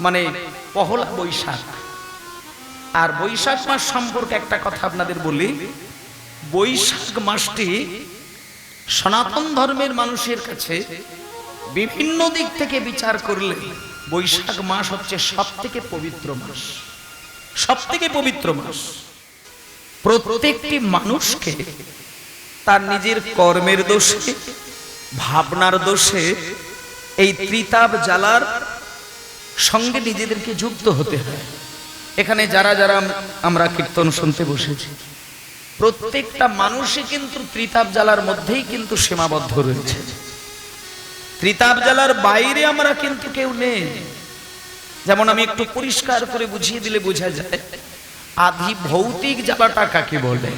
মানে পহলা বৈশাখ। আর বৈশাখ মাস সম্পর্কে একটা কথা আপনাদের বলি। বৈশাখ মাসটি সনাতন ধর্মের মানুষের কাছে বিভিন্ন দিক থেকে বিচার করলে বৈশাখ মাস হচ্ছে সব থেকে পবিত্র মাস। সব থেকে পবিত্র মাস। প্রত্যেকটি মানুষকে তার নিজের কর্মের দোষে, ভাবনার দোষে, এই ত্রিতাপ জ্বালার সঙ্গে নিজেদেরকে যুক্ত হতে হয়। এখানে যারা যারা আমরা কীর্তন শুনতে বসেছি, প্রত্যেকটা মানুষই কিন্তু ত্রিতাপ জ্বালার মধ্যেই কিন্তু সীমাবদ্ধ রয়েছে। ত্রিতাপ জ্বালার বাইরে আমরা কিন্তু কেউ নেই। যেমন আমি একটু পরিষ্কার করে বুঝিয়ে দিলে বোঝা যায়, আধি ভৌতিক জ্বালাটা কাকে বলে,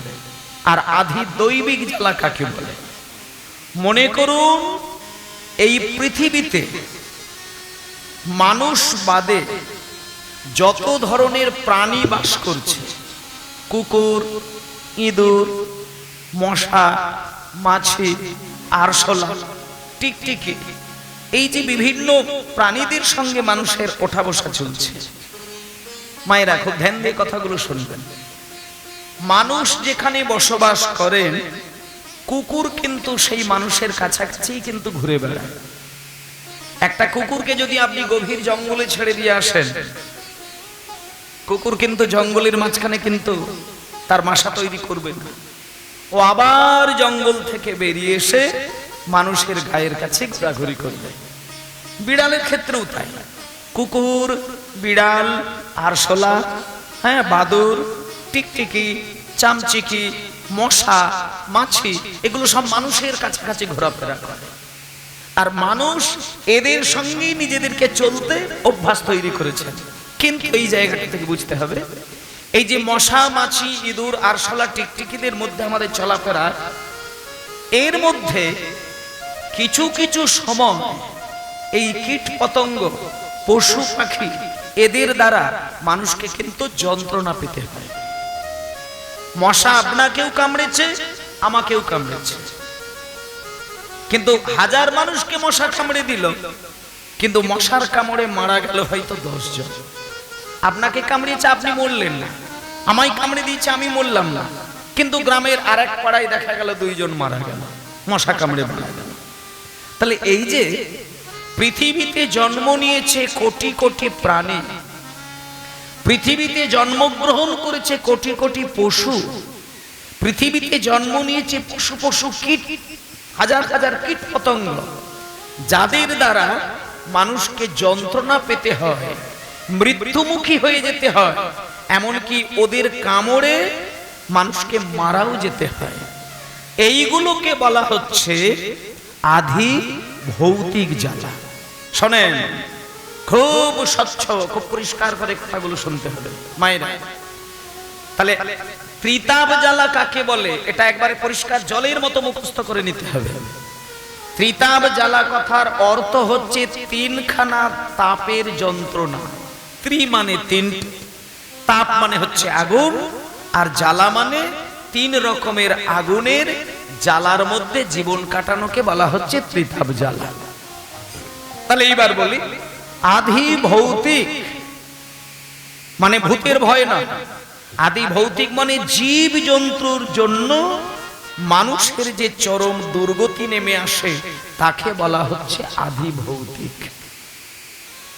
আর আধি দৈবিক জ্বালা কাকে বলে? মনে করুন, এই পৃথিবীতে মানুষ বাদে যত ধরনের প্রাণী বাস করছে, কুকুর, ইঁদুর, মশা, মাছি, আরশোলা, টিকটিকি, এই যে বিভিন্ন প্রাণীদের সঙ্গে মানুষের ওঠা বসা চলছে। মায়েরা, খুব ধ্যান দিয়ে কথাগুলো শুনবেন। মানুষ যেখানে বসবাস করেন, কুকুর কিন্তু সেই মানুষের কাছাকাছি কিন্তু ঘুরে বেড়ায়। একটা কুকুরকে যদি আপনি গভীর জঙ্গলে ছেড়ে দিয়ে আসেন, কুকুর কিন্তু জঙ্গলের মাঝখানে কিন্তু তার মাসা তৈরি করবে না। ও আবার জঙ্গল থেকে বেরিয়ে এসে মানুষের গায়ের কাছে ঘোরাঘুরি করবে। বিড়ালের ক্ষেত্রেও তাই। কুকুর, বিড়াল, আরশোলা হ্যাঁ বাদুর, টিকটিকি, চামচিকি, মশা, মাছি, এগুলো সব মানুষের কাছাকাছি ঘোরাফেরা করে। আর মানুষ এদের সঙ্গেই নিজেদেরকে চলতে অভ্যাস তৈরি করেছে। কিন্তু এই জায়গাটা থেকে বুঝতে হবে, এই যে মশা, মাছি, ইঁদুর, আরশোলা, টিকটিকিদের মধ্যে আমাদের চলাফেরা, এর মধ্যে কিছু কিছু সময় এই কীট পতঙ্গ, পশু, পাখি, এদের দ্বারা মানুষকে কিন্তু যন্ত্রণা পেতে হয়। মশা আপনাকেও কামড়েছে, আমাকেও কামড়েছে। কিন্তু হাজার মানুষকে মশা কামড়ে দিল। কিন্তু মশার কামড়ে মারা গেল হয়তো দশ জন আপনাকে কামড়িয়েছে, আপনি মরলেন না। আমায় কামড়ে দিয়েছে, আমি মরলাম না। কিন্তু গ্রামের আর এক পাড়ায় দেখা গেল, দুইজন মারা গেল। মশা কামড়ে মারা গেল। তাহলে এই যে পৃথিবীতে জন্ম নিয়েছে কোটি কোটি প্রাণী, পৃথিবীতে জন্মগ্রহণ করেছে কোটি কোটি পশু, পৃথিবীতে জন্ম নিয়েছে পশু পশু কীট হাজার হাজার কীট পতঙ্গ। যাদের দ্বারা মানুষকে যন্ত্রণা পেতে হয়, মৃত্যুমুখী হয়ে যেতে হয়, এমনকি ওদের কামড়ে মানুষকে মারাও যেতে হয়। এইগুলোকে বলা হচ্ছে আধি ভৌতিক জ্বালা। শোনেন, খুব স্বচ্ছ, খুব পরিষ্কার করে কথাগুলো শুনতে হবে। মায়েরা, তাহলে ত্রিতাপ জ্বালা কাকে বলে? এটা একবারে পরিষ্কার জলের মতো মুখস্থ করে নিতে হবে। ত্রিতাপ জ্বালা কথার অর্থ হচ্ছে তিনখানা তাপের যন্ত্রণা। ত্রি মানে তিন, তাপ মানে হচ্ছে আগুন, আর জ্বালা মানে তিন রকমের আগুনের জ্বালার মধ্যে জীবন কাটানোকে বলা হচ্ছে ত্রিতাপ জ্বালা। তাহলে এইবার বলি আধি ভৌতিক মানে ভূতের ভয় না আদি ভৌতিক মানে জীব জন্তুর জন্য মানুষের যে চরম দুর্গতি নেমে আসে, তাকে বলা হচ্ছে আদি ভৌতিক।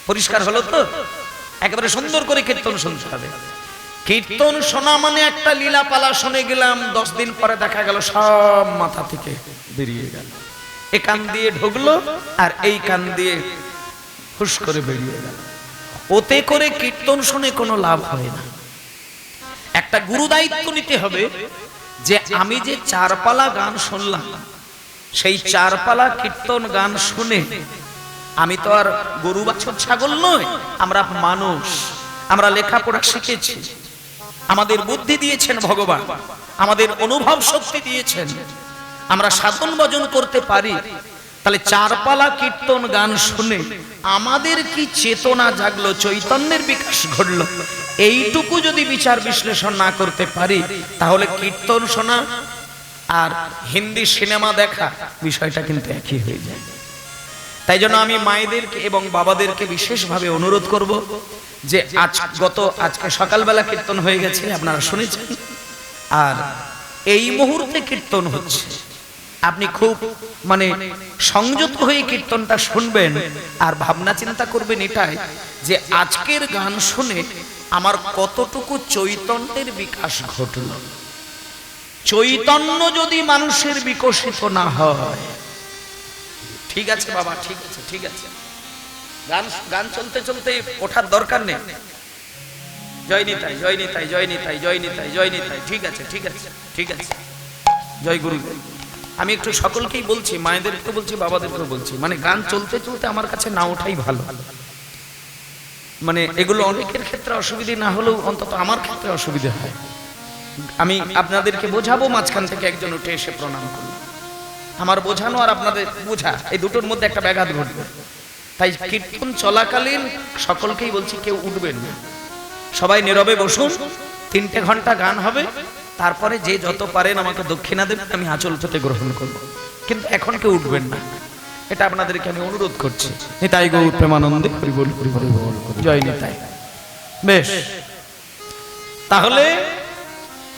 পরিষ্কার হলো তো? একেবারে সুন্দর করে কীর্তন শুনতে হবে। কীর্তন শোনা মানে একটা লীলা পালা শুনে গেলাম, দশ দিন পরে দেখা গেল সব মাথা থেকে বেরিয়ে গেল। এ কান দিয়ে ঢুকলো আর এই কান দিয়ে হুস করে বেরিয়ে গেল। ওতে করে কীর্তন শুনে কোনো লাভ হয় না। একটা গুরু দায়িত্ব নিতে হবে যে আমি যে চারপালা গান শুনলাম, সেই চারপালা কীর্তন গান শুনে আমি তো আর গরু বাছর ছাগল নয় আমরা মানুষ, আমরা লেখাপড়া শিখেছি। আমাদের বুদ্ধি দিয়েছেন ভগবান, আমাদের অনুভব শক্তি দিয়েছেন। আমরা সাধন ভজন করতে পারি, তাহলে চারপালা কীর্তন গান শুনে আমাদের কি চেতনা জাগলো, চৈতন্যের বিকাশ ঘটলো? এইটুকু যদি বিচার বিশ্লেষণ না করতে পারি, তাহলে কীর্তন শোনা আর হিন্দি সিনেমা দেখা বিষয়টা কিন্তু একই হয়ে যায়। তাই জন্য আমি মায়েদেরকে এবং বাবাদেরকে বিশেষভাবে অনুরোধ করব যে আজ গত, আজকে সকালবেলা কীর্তন হয়ে গেছে, আপনারা শুনেছেন? আর এই মুহূর্তে কীর্তন হচ্ছে। আপনি খুব মানে সংযত হয়ে কীর্তনটা শুনবেন আর ভাবনা চিন্তা করবেন এটাই যে আজকের গান শুনে আমার কতটুকু চৈতন্যের বিকাশ ঘটল? চৈতন্য যদি মানুষের বিকশিত না হয়। ঠিক আছে বাবা, ঠিক আছে ঠিক আছে। গান গান চলতে চলতে ওঠার দরকার নেই। জয় নিতাই জয় নিতাই জয় নিতাই জয় নিতাই জয় নিতাই ঠিক আছে ঠিক আছে ঠিক আছে। জয় গুরু। আমি একটু সকলকেই বলছি মায়েদেরকে বলছি, বাবাদেরকেও বলছি মানে গান চলতে চলতে আমার কাছে না ওঠাই ভালো। মানে এগুলো অনেকের ক্ষেত্রে অসুবিধে না হলেও অন্তত আমার ক্ষেত্রে অসুবিধা হয়। আমি আপনাদেরকে বোঝাবো মাঝখান থেকে একজন উঠে এসে প্রণাম করুন। আমার বোঝানো আর আপনাদের বোঝা এই দুটোর মধ্যে একটা ব্যাঘাত ঘটবে। তাই কীর্তন চলাকালীন সকলকেই বলছি কেউ উঠবেন না। সবাই নীরবে বসুন তিনটে ঘণ্টা গান হবে তারপরে যে যত পারেন আমাকে দক্ষিণা দেবেন আমি আঁচল পেতে গ্রহণ করব। কিন্তু এখন কেউ উঠবেন না। এটা আপনাদেরকে আমি অনুরোধ করছি। নিতাই গৌর প্রেমানন্দে জয় নিতাই। বেশ। তাহলে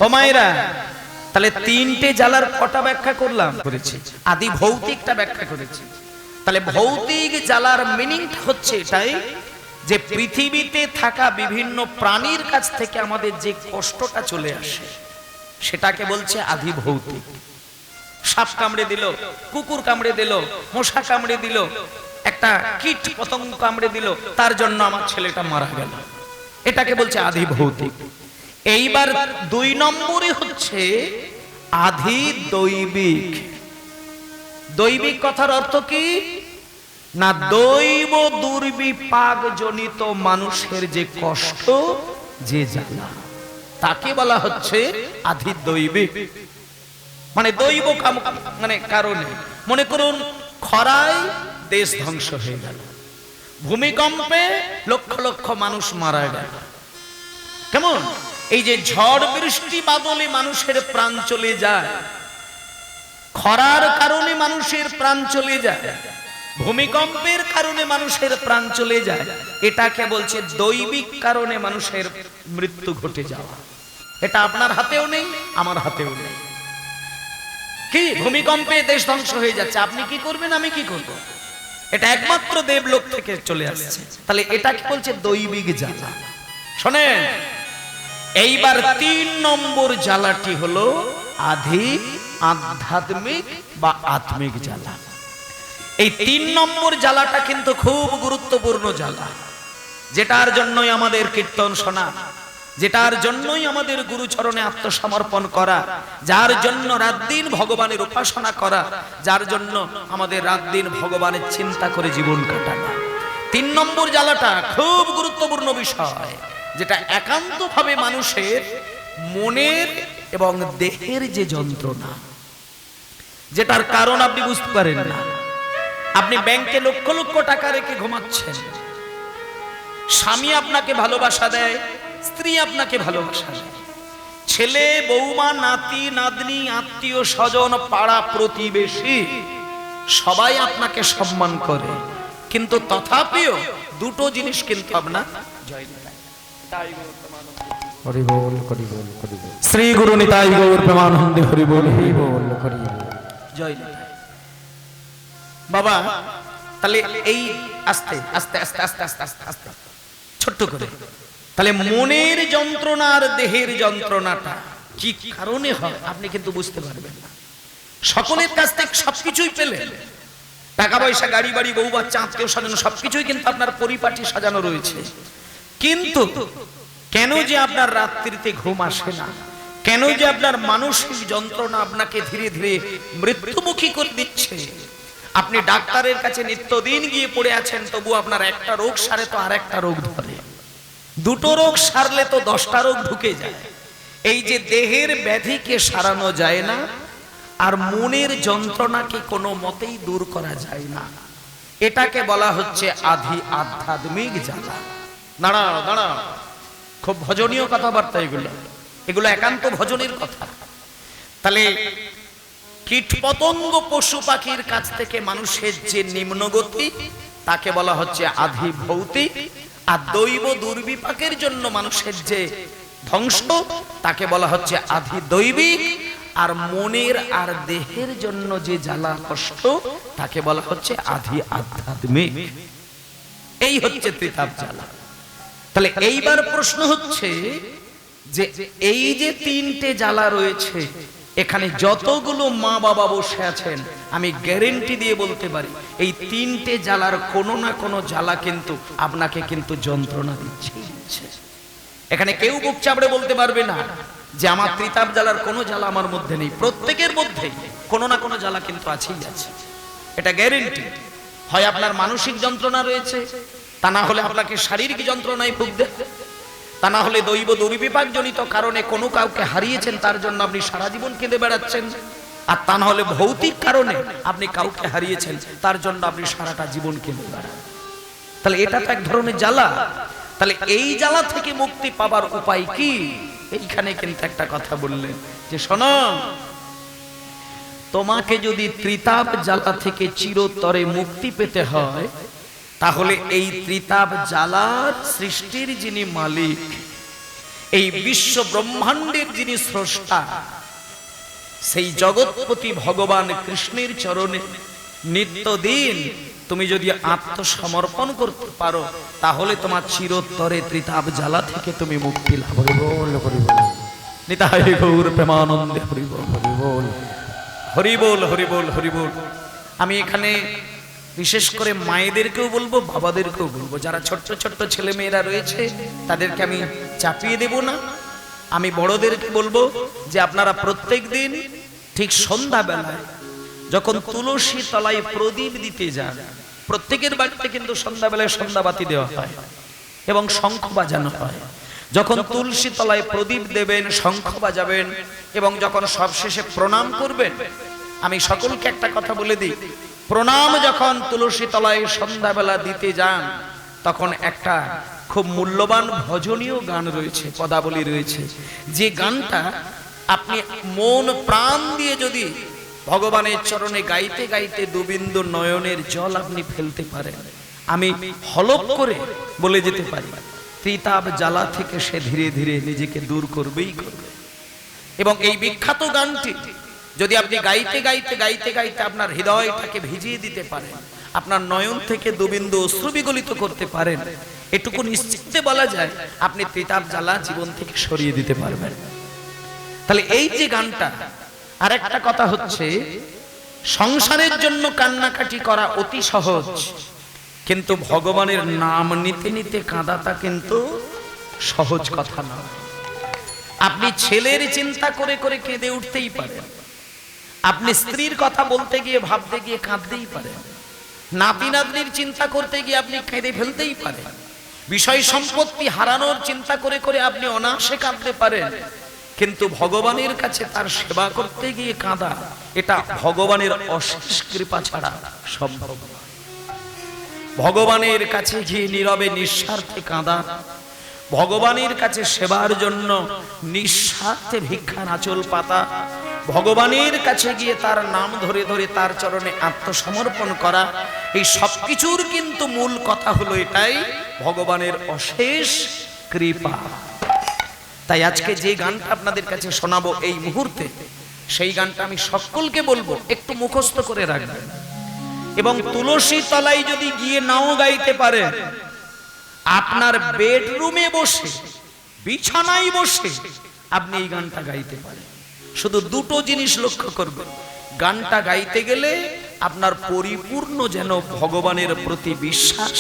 হোমায়রা তাহলে তিনটে জ্বালার কটা ব্যাখ্যা করলাম? করেছি। আদি ভৌতিকটা ব্যাখ্যা করেছি। তাহলে ভৌতিক জ্বালার মিনিং হচ্ছে এটাই যে পৃথিবীতে থাকা বিভিন্ন প্রাণীর কাছ থেকে আমাদের যে কষ্টটা চলে আসে সেটাকে বলছে আদি ভৌতিক। সাপ কামড়ে দিল, কুকুর কামড়ে দিল, মশা কামড়ে দিল, একটা কীট পতঙ্গ কামড়ে দিল, তার জন্য আমার ছেলেটা মারা গেল। এটাকে বলছে আধি ভৌতিক। এইবার দুই নম্বরে হচ্ছে আধি দৈবিক। দৈবিক কথার অর্থ কি? না দৈব দুর্বিপাক জনিত মানুষের যে কষ্ট, যে জ্বালা, তাকে বলা হচ্ছে আধি দৈবিক। মানে দৈব কাম- মানে কারণে। মনে করুন, খরায় দেশ ধ্বংস হয়ে গেল। ভূমিকম্পে লক্ষ লক্ষ মানুষ মারা গেল। কেমন? এই যে ঝড় বৃষ্টি বাদলে মানুষের প্রাণ চলে যায়, খরার কারণে মানুষের প্রাণ চলে যায়, ভূমিকম্পের কারণে মানুষের প্রাণ চলে যায় এটাকে বলছে? দৈবিক কারণে মানুষের মৃত্যু ঘটে যাওয়া। এটা আপনার হাতেও নেই, আমার হাতেও নেই। কি? ভূমিকম্পে দেশ ধ্বংস হয়ে যাচ্ছে। আপনি কি করবেন? আমি কি করব? এটা একমাত্র দেবলোক থেকে চলে আসছে। তাহলে এটাকে বলছে? দৈবিক জ্বালা। শোনেন, এইবার তিন নম্বর জ্বালাটি হলো আধি আধ্যাত্মিক বা আত্মিক জ্বালা। এই তিন নম্বর জ্বালাটা কিন্তু খুব গুরুত্বপূর্ণ জ্বালা। যেটার জন্যই আমাদের কীর্তন শোনা। যেটার জন্যই আমাদের গুরুচরণে আত্মসমর্পণ করা, যার জন্য রাত দিন ভগবানের উপাসনা করা, যার জন্য আমাদের রাত দিন ভগবানের চিন্তা করে জীবন কাটানো। তিন নম্বর জ্বালাটা খুব গুরুত্বপূর্ণ বিষয়, যেটা একান্তভাবে মানুষের মনের এবং দেহের যে যন্ত্রণা, যেটার কারণ আপনি বুঝতে পারেন না। আপনি ব্যাংকে লক্ষ লক্ষ টাকা রেখে ঘুমাচ্ছেন। স্বামী আপনাকে ভালোবাসা দেয় স্ত্রী আপনাকে ভালোবাসা ছেলে বৌমা নাতি নাতনি আত্মীয় স্বজন পাড়া প্রতিবেশী সবাই আপনাকে সম্মান করে। কিন্তু তথাপিও দুটো জিনিস কিন্তু আপনার জয় নিতাই। তাই গৌর প্রেমানন্দে। হরি বল হরি বল হরি বল। শ্রী গুরু নিতাই গৌর প্রেমানন্দে হরি বল। হরি বল হরি বল। জয় বাবা তাহলে এই আস্তে আস্তে আস্তে আস্তে আস্তে আস্তে আস্তে ছোট্ট করে। তাহলে মনের যন্ত্রণা আর দেহের যন্ত্রণাটা কি কারণে হয় আপনি কিন্তু বুঝতে পারবেন না। সকলের কাছ থেকে সবকিছুই পেলেন। টাকা পয়সা গাড়ি বাড়ি বউ বাচ্চা আত্মীয় স্বজন সবকিছুই কিন্তু আপনার পরিপাটি সাজানো রয়েছে। কিন্তু কেন যে আপনার রাত্রিতে ঘুম আসে না? কেন যে আপনার মানসিক যন্ত্রণা আপনাকে ধীরে ধীরে মৃত্যুমুখী করে দিচ্ছে? আপনি ডাক্তারের কাছে নিত্যদিন গিয়ে পড়ে আছেন তবু আপনার একটা রোগ সারে তো আর একটা রোগ ধরে। দুটো রোগ সারলে তো দশটা রোগ ঢুকে যায়। এই যে দেহের ব্যাধিকে সারানো যায় না, আর মনের যন্ত্রণাকে কোনো মতেই দূর করা যায় না। এটাকে বলা হচ্ছে আধি আধ্যাত্মিক জ্বালা। দাঁড়াও দাঁড়াও। খুব ভজনীয় কথাবার্তা এগুলো। এগুলো একান্ত ভজনের কথা। তাহলে কীট পতঙ্গ পশু পাখির কাছ থেকে মানুষের যে নিম্নগতি, তাকে বলা হচ্ছে আধি ভৌতিক আর দৈব দুর্বিপাকের জন্য মানুষের যে ধ্বংস, তাকে বলা হচ্ছে আধি দৈবিক আর মনের আর দেহের জন্য যে জ্বালা, কষ্ট, তাকে বলা হচ্ছে আধি আধ্যাত্মিক। এই হচ্ছে ত্রিতাপ জ্বালা। তাহলে এইবার প্রশ্ন হচ্ছে যে এই যে তিনটে জ্বালা রয়েছে এখানে যতগুলো মা বাবা বসে আছেন, আমি গ্যারেন্টি দিয়ে বলতে পারি, এই তিনটে জ্বালার কোনো না কোনো জ্বালা কিন্তু আপনাকে কিন্তু যন্ত্রণা দিচ্ছে। এখানে কেউ বুক চাপড়ে বলতে পারবে না যে আমার ত্রিতাপ জ্বালার কোনো জ্বালা আমার মধ্যে নেই, প্রত্যেকের মধ্যেই কোনো না কোনো জ্বালা কিন্তু আছেই আছে। এটা গ্যারেন্টি হয় আপনার মানসিক যন্ত্রণা রয়েছে, তা না হলে আপনাকে শারীরিক যন্ত্রণায় ভুগবে তা না হলে দৈব দুর্বিপাক জনিত কারণে কোনো কাউকে হারিয়েছেন, তার জন্য আপনি সারা জীবন কেঁদে বেড়াচ্ছেন। আর তা না হলে ভৌতিক কারণে আপনি কাউকে হারিয়েছেন, তার জন্য আপনি সারাটা জীবন কেঁদে বেড়ান। তাহলে এটা তো এক ধরনের জ্বালা। তাহলে এই জ্বালা থেকে মুক্তি পাবার উপায় কি? এইখানে কিন্তু একটা কথা বললেন যে, শোনো, তোমাকে যদি ত্রিতাপ জ্বালা থেকে চিরতরে মুক্তি পেতে হয় তাহলে এই ত্রিতাপ জ্বালার সৃষ্টির যিনি মালিক এই বিশ্ব ব্রহ্মাণ্ডের যিনি স্রষ্টা সেই জগৎপতি ভগবান কৃষ্ণের চরণে নিত্যদিন তুমি যদি আত্মসমর্পণ করতে পারো তাহলে তোমার চিরোত্তরে ত্রিতাপ জ্বালা থেকে তুমি মুক্তি লাভ। হরি গৌর প্রেমানন্দে হরি হরিবোল হরিবোল হরিবোল। আমি এখানে বিশেষ করে মায়েদেরকেও বলব, বাবাদেরকেও বলব। যারা ছোট্ট ছোট্ট ছেলে মেয়েরা রয়েছে, তাদেরকে আমি চাপিয়ে দেব না। আমি বড়দেরকে বলব যে আপনারা প্রত্যেক দিন ঠিক সন্ধ্যাবেলায় যখন তুলসী তলায় প্রদীপ দিতে যান, প্রত্যেকের বাড়িতে কিন্তু সন্ধ্যাবেলায় সন্ধ্যাবাতি দেওয়া হয় এবং শঙ্খ বাজানো হয়। যখন তুলসী তলায় প্রদীপ দেবেন, শঙ্খ বাজাবেন এবং যখন সবশেষে প্রণাম করবেন, আমি সকলকে একটা কথা বলে দিই প্রণাম যখন তুলসী তলায় সন্ধ্যাবেলা দিতে যান, তখন একটা খুব মূল্যবান ভজনীয় গান রয়েছে, পদাবলী রয়েছে। যে গানটা আপনি মন প্রাণ দিয়ে যদি ভগবানের চরণে গাইতে গাইতে দুবিন্দু নয়নের জল আপনি ফেলতে পারেন। আমি হলপ করে বলে যেতে পারি, ত্রিতাপ জ্বালা থেকে সে ধীরে ধীরে নিজেকে দূর করবেই করবে। এবং এই বিখ্যাত গানটি যদি আপনি গাইতে গাইতে গাইতে গাইতে আপনার হৃদয়টাকে ভিজিয়ে দিতে পারেন, আপনার নয়ন থেকে দুবিন্দু অশ্রু বিগলিত করতে পারেন, এটুকু নিশ্চিতে বলা যায় আপনি ত্রিতাপ জ্বালা জীবন থেকে সরিয়ে দিতে পারবেন। তাহলে এই যে গানটা আর একটা কথা হচ্ছে, সংসারের জন্য কান্নাকাটি করা অতি সহজ, কিন্তু ভগবানের নাম নিতে নিতে কাঁদাটা কিন্তু সহজ কথা নয়। আপনি ছেলের চিন্তা করে করে কেঁদে উঠতেই পারেন। আপনি স্ত্রীর কথা বলতে গিয়ে ভাবতে গিয়ে কাঁদতেই পারেন। নাতি নাতনির চিন্তা করতে গিয়ে আপনি কেঁদে ফেলতেই পারেন। বিষয় সম্পত্তি হারানোর চিন্তা করে করে আপনি অনায়াসে কাঁদতে পারেন। কিন্তু ভগবানের কাছে তার সেবা করতে গিয়ে কাঁদা এটা ভগবানের অশেষ কৃপা ছাড়া সম্ভব ভগবানের কাছে গিয়ে নীরবে নিঃস্বার্থে কাঁদা ভগবানের কাছে সেবার জন্য নিঃস্বার্থে ভিক্ষা নাচল পাতা ভগবানের কাছে গিয়ে তার নাম ধরে ধরে তার চরণে আত্মসমর্পণ করা, এই সবকিছুর কিন্তু মূল কথা হলো এটাই, ভগবানের অশেষ কৃপা। তাই আজকে যে গানটা আপনাদের কাছে শোনাবো এই মুহূর্তে, সেই গানটা আমি সকলকে বলব, একটু মুখস্থ করে রাখবেন। এবং তুলসী তলায় যদি গিয়ে নাও গাইতে পারে আপনার বেডরুমে বসে, বিছানায় বসে আপনি এই গানটা গাইতে পারেন। শুধু দুটো জিনিস লক্ষ্য করবেন। গানটা গাইতে গেলে আপনার পরিপূর্ণ যেন ভগবানের প্রতি বিশ্বাস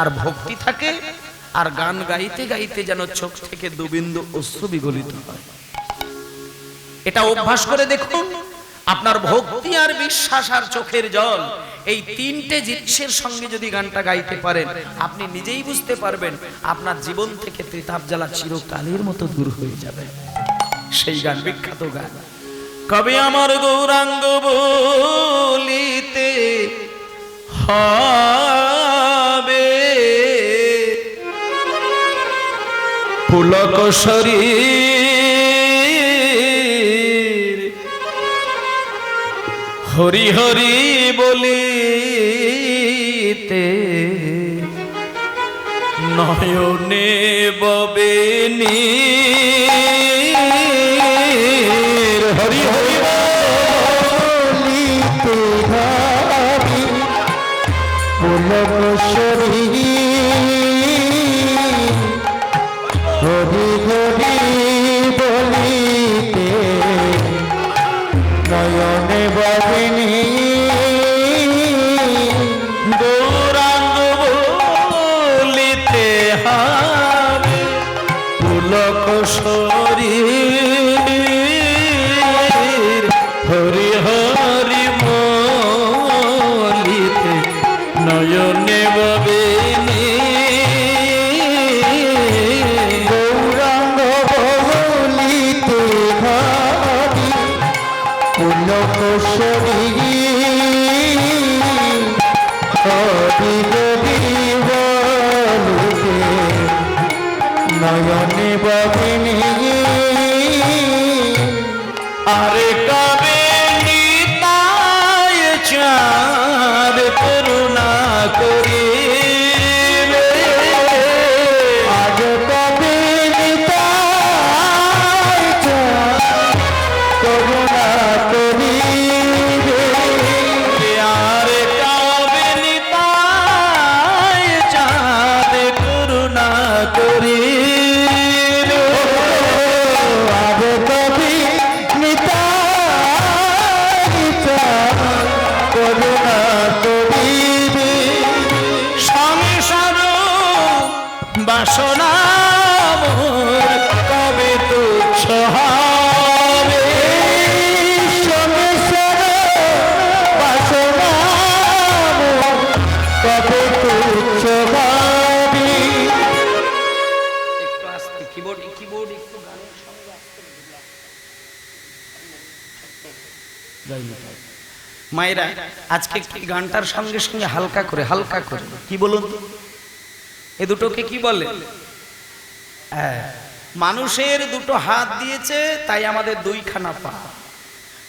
আর ভক্তি থাকে, আর গান গাইতে গাইতে যেন চোখ থেকে দুবিন্দু অশ্রু বিগলিত হয়। এটা অভ্যাস করে দেখুন, আপনার ভক্তি আর বিশ্বাস আর চোখের জল এই তিনটে জিনিসের সঙ্গে যদি গানটা গাইতে পারেন, আপনি নিজেই বুঝতে পারবেন, আপনার জীবন থেকে ত্রিতাপ জ্বালা চিরকালের মতো দূর হয়ে যাবে। সেই গান বিখ্যাত গান। কবে আমার গৌরাঙ্গ বলিতে হবে। পুলক শরীর হরি হরি বলিতে নয়নে ববে নীর। হরি হরি বলিতে হরি নয়নে বাবিনী আরে কবে মায়েরা আজকে গানটার সঙ্গে সঙ্গে হালকা করে হালকা করে? কি বলুন এ দুটোকে কি বলে? হ্যাঁ, মানুষের দুটো হাত দিয়েছে তাই আমাদের দুইখানা পা।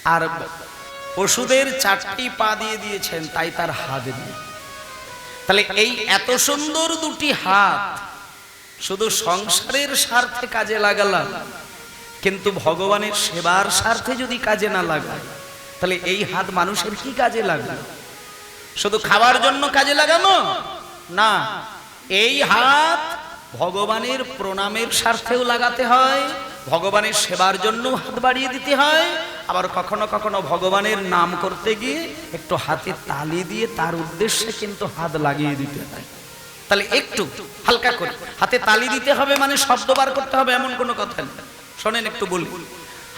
আর পশুদের চারটি পা দিয়ে দিয়েছেন তাই তার হাত নেই। তাহলে এই এত সুন্দর দুটি হাত শুধু সংসারের স্বার্থে কাজে লাগালাম কিন্তু ভগবানের সেবার স্বার্থে যদি কাজে না লাগায় তাহলে এই হাত মানুষের কি কাজে লাগবে? শুধু খাওয়ার জন্য কাজে লাগানো? না, এই হাত ভগবানের প্রণামের স্বার্থেও লাগাতে হয়, ভগবানের সেবার জন্য হাত বাড়িয়ে দিতে হয়, আবার কখনো কখনো ভগবানের নাম করতে গিয়ে একটু হাতে তালি দিয়ে তার উদ্দেশ্যে কিন্তু হাত লাগিয়ে দিতে হয়। তাহলে একটু, হালকা করে। হাতে তালি দিতে হবে মানে শব্দ বার করতে হবে, এমন কোনো কথা নেই। শোনেন একটু বলি।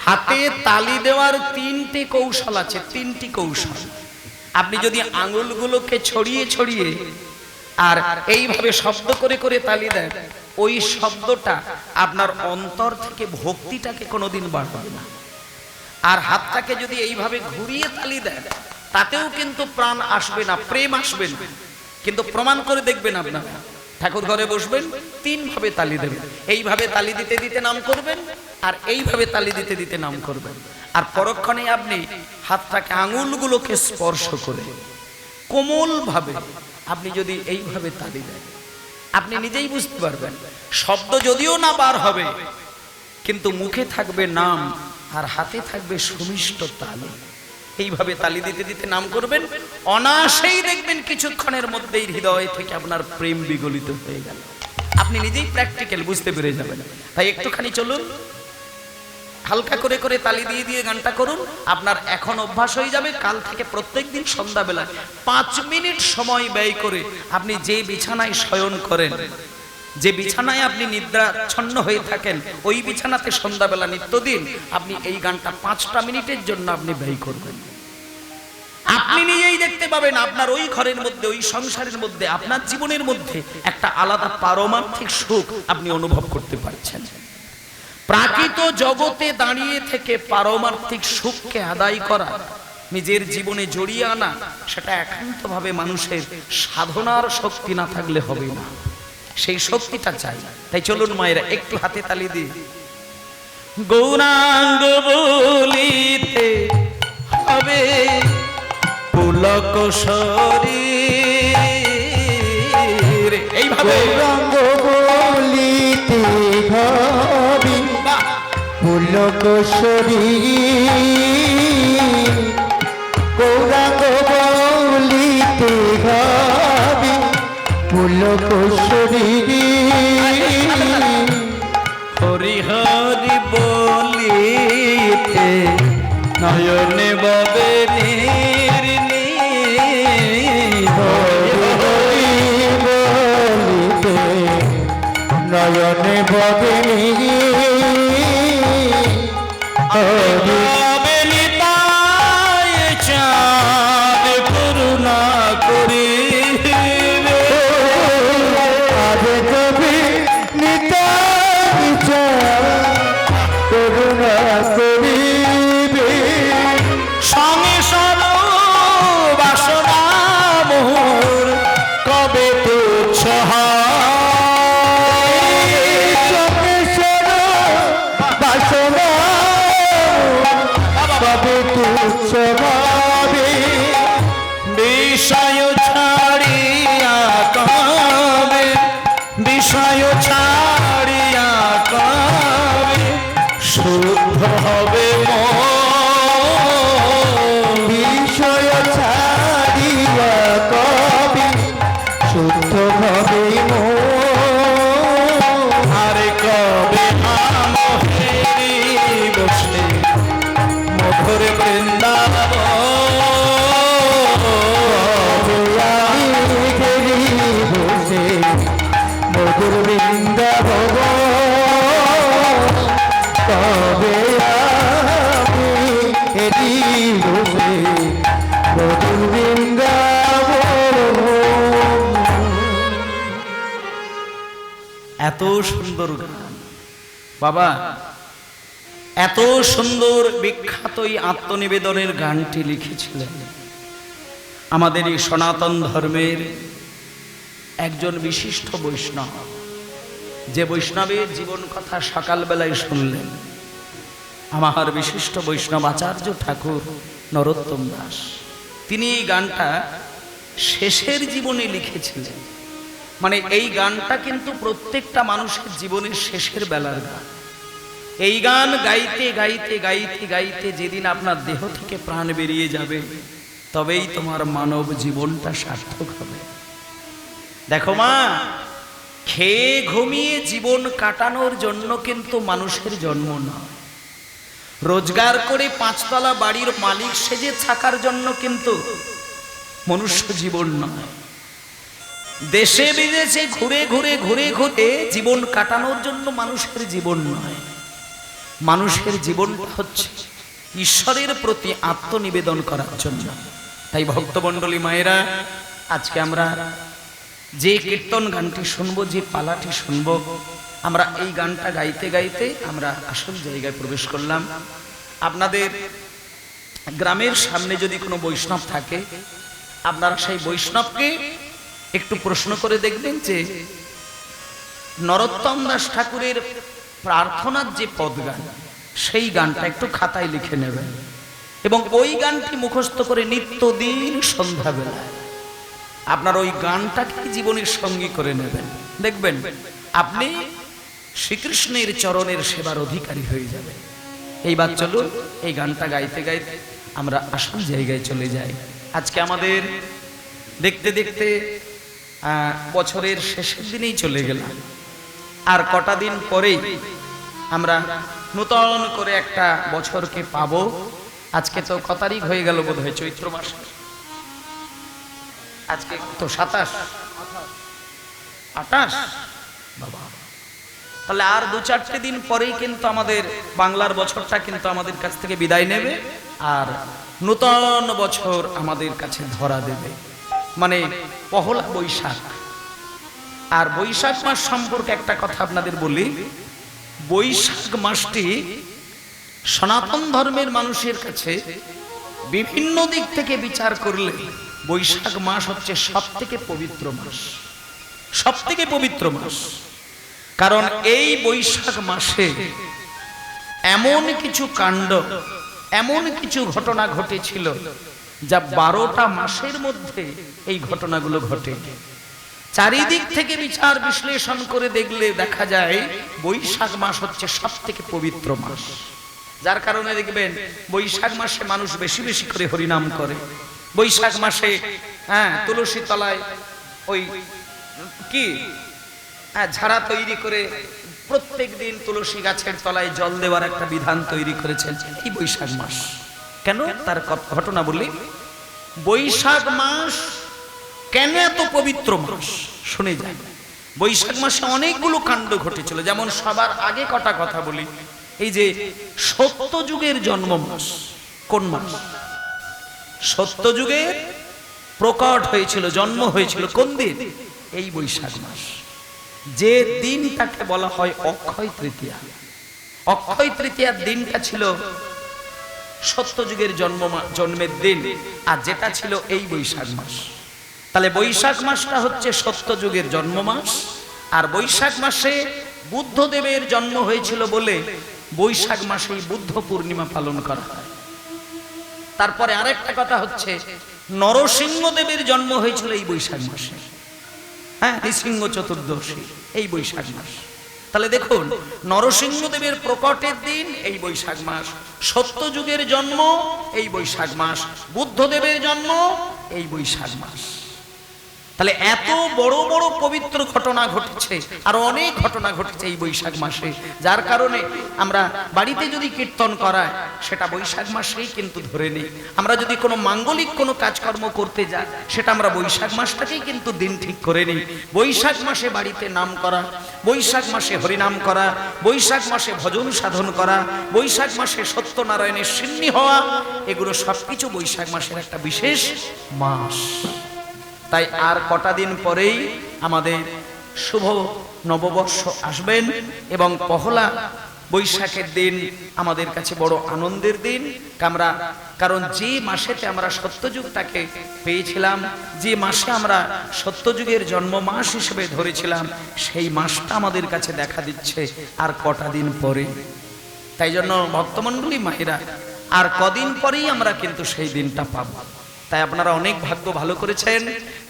হাতে তালি দেওয়ার তিনটি কৌশল আছে, তিনটি কৌশল। আপনি যদি আঙুলগুলোকে ছড়িয়ে ছড়িয়ে আর এইভাবে শব্দ করে করে তালি দেন, ওই শব্দটা আপনার অন্তর থেকে ভক্তিটাকে কোনোদিন বাড়বে না। আর হাতটাকে যদি এইভাবে ঘুরিয়ে তালি দেন, তাতেও কিন্তু প্রাণ আসবে না, প্রেম আসবে না। কিন্তু প্রমাণ করে দেখবেন আপনারা ঠাকুর ঘরে বসবেন তিন ভাবে তালি দেবেন। এইভাবে তালি দিতে দিতে নাম করবেন আর এইভাবে তালি দিতে দিতে নাম করবেন। আর পরক্ষণে আপনি হাতটাকে, আঙুলগুলোকে স্পর্শ করে কোমল ভাবে আপনি যদি এইভাবে তালি দেন, আপনি নিজেই বুঝতে পারবেন, শব্দ যদিও না বার হবে, কিন্তু মুখে থাকবে নাম আর হাতে থাকবে সুমিষ্ট তালি। এইভাবে তালি দিতে দিতে নাম করবেন। অনাসেই দেখবেন কিছুক্ষণের মধ্যেই হৃদয় থেকে আপনার প্রেম বিগলিত হয়ে গেল। আপনি নিজেই প্র্যাকটিক্যাল বুঝতে পেরে যাবেন। তাই একটুখানি চলুন। হালকা করে করে তালি দিয়ে দিয়ে গানটা করুন। আপনার এখন অভ্যাস হয়ে যাবে। কাল থেকে প্রত্যেক দিন সন্ধ্যাবেলা পাঁচ মিনিট সময় ব্যয় করে আপনি যে বিছানায় শয়ন করেন যে বিছানায় আপনি নিদ্রাচ্ছন্ন হয়ে থাকেন, ওই বিছানাতে সন্ধ্যাবেলা নিত্যদিন আপনি এই গানটা পাঁচটা মিনিটের জন্য আপনি ব্যয় করবেন। আপনি নিজেই দেখতে পাবেন আপনার ওই ঘরের মধ্যে, ওই সংসারের মধ্যে, আপনার জীবনের মধ্যে একটা আলাদা পারমার্থিক সুখ আপনি অনুভব করতে পারছেন। প্রাকৃত জগতে দাঁড়িয়ে থেকে পারমার্থিক সুখকে আদায় করা, নিজের জীবনে জড়িয়ে আনা, সেটা একান্তভাবে মানুষের সাধনার শক্তি না থাকলে হবে না। সেই শক্তিটা চাই। তাই চলুন মায়েরা একটু হাতে তালি দিয়ে গৌরাঙ্গ বলিতে হবে পুলক শরীর। এইভাবে। গৌরাঙ্গ বলিতে বাহ! পুলক শরীর। গৌরাঙ্গ বলিতে ভাবি পুলক শরীর হরি হরি বলিতে নয়নে ববে বলিতে নয়নে বদলি হরি হবে মন। এত সুন্দর বাবা, এত সুন্দর বিখ্যাত এই আত্মনিবেদনের গানটি লিখেছিলেন। আমাদের এই সনাতন ধর্মের একজন বিশিষ্ট বৈষ্ণব, যে বৈষ্ণবের জীবন কথা সকালবেলায় শুনলেন। আমার বিশিষ্ট বৈষ্ণব আচার্য ঠাকুর নরোত্তম দাস, তিনি এই গানটা শেষের জীবনে লিখেছিলেন। মানে এই গানটা কিন্তু প্রত্যেকটা মানুষের জীবনের শেষের বেলার গান। এই গান গাইতে গাইতে গাইতে গাইতে যেদিন আপনার দেহ থেকে প্রাণ বেরিয়ে যাবে, তবেই তোমার মানব জীবনটা সার্থক হবে। দেখো মা, খেয়ে ঘুমিয়ে জীবন কাটানোর জন্য কিন্তু মানুষের জন্ম নয়। রোজগার করে পাঁচতলা বাড়ির মালিক সেজে থাকার জন্য কিন্তু মনুষ্য জীবন নয়। দেশে বিদেশে ঘুরে ঘুরে ঘুরে ঘুরে জীবন কাটানোর জন্য মানুষের জীবন নয়। মানুষের জীবনটা হচ্ছে ঈশ্বরের প্রতি আত্মনিবেদন করার জন্য। তাই ভক্তমণ্ডলী মায়েরা, আজকে আমরা যে কীর্তন গানটি শুনব, যে পালাটি শুনব, আমরা এই গানটা গাইতে গাইতে আমরা আসল জায়গায় প্রবেশ করলাম। আপনাদের গ্রামের সামনে যদি কোনো বৈষ্ণব থাকে, আপনারা সেই বৈষ্ণবকে একটু প্রশ্ন করে দেখবেন যে নরোত্তম দাস ঠাকুরের প্রার্থনার যে পদ গান সেই গানটা একটু খাতায় লিখে নেবেন। এবং ওই গানটি মুখস্থ করে নিত্যদিন সন্ধ্যাবেলায় আপনার ওই গানটাকে জীবনের সঙ্গী করে নেবেন? দেখবেন, আপনি শ্রীকৃষ্ণের চরণের সেবার অধিকারী হয়ে যাবেন। এইবার চলুন, এই গানটা গাইতে গাইতে আমরা আসল জায়গায় চলে যাই। আজকে আমাদের দেখতে দেখতে বছরের শেষের দিনেই চলে গেলাম। আর কটা দিন পরেই আমরা নূতন করে একটা বছরকে পাবো। আজকে তো ক তারিখ হয়ে গেল বোধ হয় চৈত্র মাস। আজকে তো সাতাশ? আঠাশ? বাবা। তাহলে আর দু চারটে দিন পরেই কিন্তু আমাদের বাংলার বছরটা কিন্তু আমাদের কাছ থেকে বিদায় নেবে আর নূতন বছর আমাদের কাছে ধরা দেবে। মানে পহলা বৈশাখ। আর বৈশাখ মাস সম্পর্কে একটা কথা আপনাদের বলি। বৈশাখ মাসটি সনাতন ধর্মের মানুষের কাছে বিভিন্ন দিক থেকে বিচার করলে বৈশাখ মাস হচ্ছে সব থেকে পবিত্র মাস। সব থেকে পবিত্র মাস। কারণ এই বৈশাখ মাসে এমন কিছু কাণ্ড, এমন কিছু ঘটনা ঘটেছিল যা বারোটা মাসের মধ্যে এই ঘটনাগুলো ঘটে। চারিদিক থেকে বিচার বিশ্লেষণ করে দেখলে দেখা যায়, বৈশাখ মাস হচ্ছে সব থেকে পবিত্র মাস। যার কারণে দেখবেন, বৈশাখ মাসে মানুষ বেশি বেশি করে হরিনাম করে। বৈশাখ মাসে হ্যাঁ তুলসী তলায় ওই কি হ্যাঁ ঝাড়া তৈরি করে প্রত্যেক দিন তুলসী গাছের তলায় জল দেওয়ার একটা বিধান তৈরি করেছেন। এই বৈশাখ মাস। কেন? তার ঘটনা বলি বৈশাখ মাস কেন এত পবিত্র মাস? শুনে যান। বৈশাখ মাসে অনেকগুলো কাণ্ড ঘটেছিল, যেমন সবার আগে কটা কথা বলি। এই যে সত্য যুগের জন্ম মাস, কোন মাস? সত্য যুগের প্রকট হয়েছিল, জন্ম হয়েছিল কোন দিন? এই বৈশাখ মাস। যে দিনটাকে বলা হয় অক্ষয় তৃতীয়া। অক্ষয় তৃতীয়ার দিনটা ছিল সত্য যুগের জন্ম জন্মের দিন। আর যেটা ছিল এই বৈশাখ মাস। তাহলে বৈশাখ মাসটা হচ্ছে সত্য যুগের জন্ম মাস। আর বৈশাখ মাসে বুদ্ধদেবের জন্ম হয়েছিল বলে বৈশাখ মাসেই বুদ্ধ পূর্ণিমা পালন করা হয়। তারপরে আরেকটা কথা হচ্ছে, নরসিংহদেবের জন্ম হয়েছিল এই বৈশাখ মাসে। হ্যাঁ নৃসিংহ চতুর্দশী, এই বৈশাখ মাস। তাহলে দেখুন, নরসিংহদেবের প্রকটের দিন, এই বৈশাখ মাস। সত্যযুগের জন্ম, এই বৈশাখ মাস। বুদ্ধদেবের জন্ম, এই বৈশাখ মাস। তাহলে এত বড় বড় পবিত্র ঘটনা ঘটেছে, আর অনেক ঘটনা ঘটেছে এই বৈশাখ মাসে। যার কারণে আমরা বাড়িতে যদি কীর্তন করায়, সেটা বৈশাখ মাসেই কিন্তু ধরে নিই। আমরা যদি কোনো মাঙ্গলিক কোনো কাজকর্ম করতে যাই, সেটা আমরা বৈশাখ মাসটাকেই কিন্তু দিন ঠিক করে নিই। বৈশাখ মাসে বাড়িতে নাম করা, বৈশাখ মাসে হরিনাম করা, বৈশাখ মাসে ভজন সাধন করা, বৈশাখ মাসে সত্যনারায়ণের সিন্নি হওয়া, এগুলো সবকিছু বৈশাখ মাসের একটা বিশেষ মাস। তাই আর কটা দিন পরেই আমাদের শুভ নববর্ষ আসবেন এবং পহলা বৈশাখের দিন আমাদের কাছে বড় আনন্দের দিন। আমরা কারণ যে মাসেতে আমরা সত্যযুগটাকে পেয়েছিলাম, যে মাসে আমরা সত্যযুগের জন্ম মাস হিসেবে ধরেছিলাম, সেই মাসটা আমাদের কাছে দেখা দিচ্ছে আর কটা দিন পরে। তাই জন্য ভক্তমণ্ডলী মায়েরা, আর কদিন পরেই আমরা কিন্তু সেই দিনটা পাবো। তাই আপনারা অনেক ভাগ্য ভালো করেছেন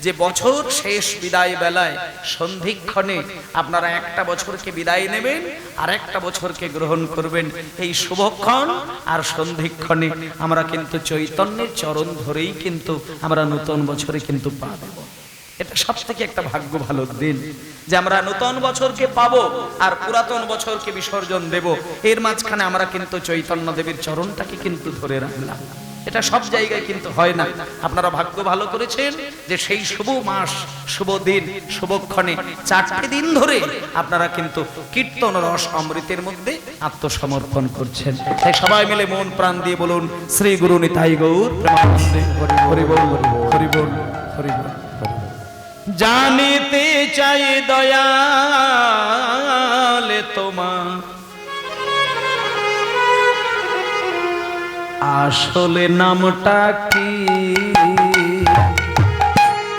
যে বছর শেষ বিদায় বেলায় সন্ধিক্ষণে আপনারা একটা বছরকে বিদায় নেবেন, আর একটা বছরকে গ্রহণ করবেন। এই শুভক্ষণ আর সন্ধিক্ষণে আমরা কিন্তু চৈতন্যের চরণ ধরেই কিন্তু আমরা নতুন বছরে কিন্তু পা এটা সব থেকে একটা ভাগ্য ভালো দিন যে আমরা নতুন বছরকে পাবো আর পুরাতন বছরকে বিসর্জন দেব। এর মাঝখানে আমরা কিন্তু চৈতন্য দেবীর চরণটাকে কিন্তু ধরে রাখলাম। এটা সব জায়গায় কিন্তু হয় না। আপনারা ভাগ্য ভালো করেছেন যে সেই শুভ মাস, শুভ দিন শুভক্ষণে চারটে দিন ধরে আপনারা কিন্তু কীর্তন রস অমৃতের মধ্যে আত্মসমর্পণ করছেন। তাই সবাই মিলে মন প্রাণ দিয়ে বলুন, শ্রী গুরু নিতাই গৌর জানিতে চাই দয়ালে আসলে নামটা কি?